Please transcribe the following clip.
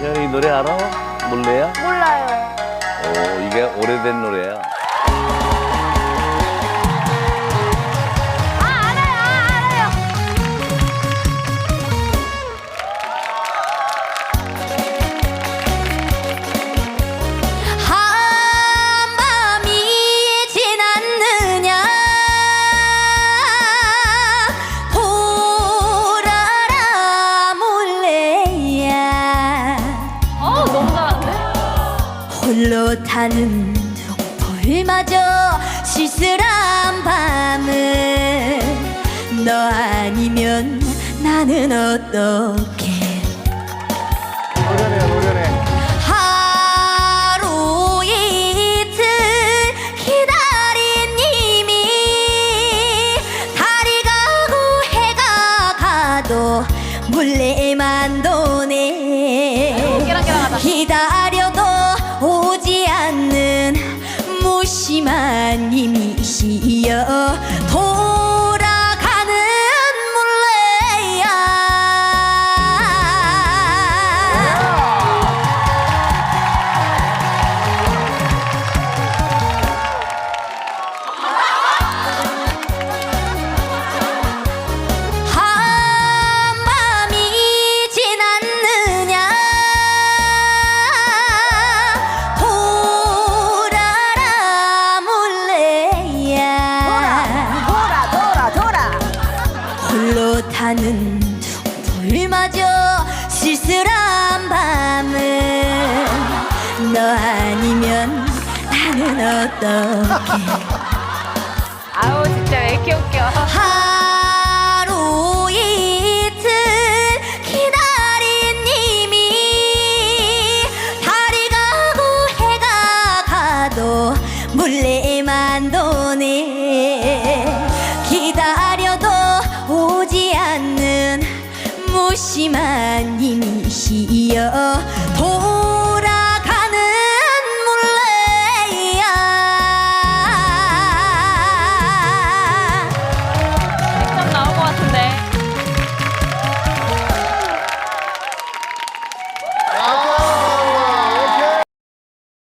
이 노래 알아? 몰래야? 몰라요. 오, 이게 오래된 노래야. 홀로 타는 동굴마저 쓸쓸한 밤을. 너 아니면 나는 어떻게 노련해요 노련해 하루 이틀 기다린 님이 달이 가고 해가 가도 몰래만 도네. 깨랑깨랑하다. 기다 무심한 님 타는 동굴마저 쓸쓸한 밤을. 너 아니면 나는 어떻게 아우 진짜 왜 이렇게 웃겨? 하루 이틀 기다린 님이 달이 가고 해가 가도 물레 않는 무심한 님이시여 돌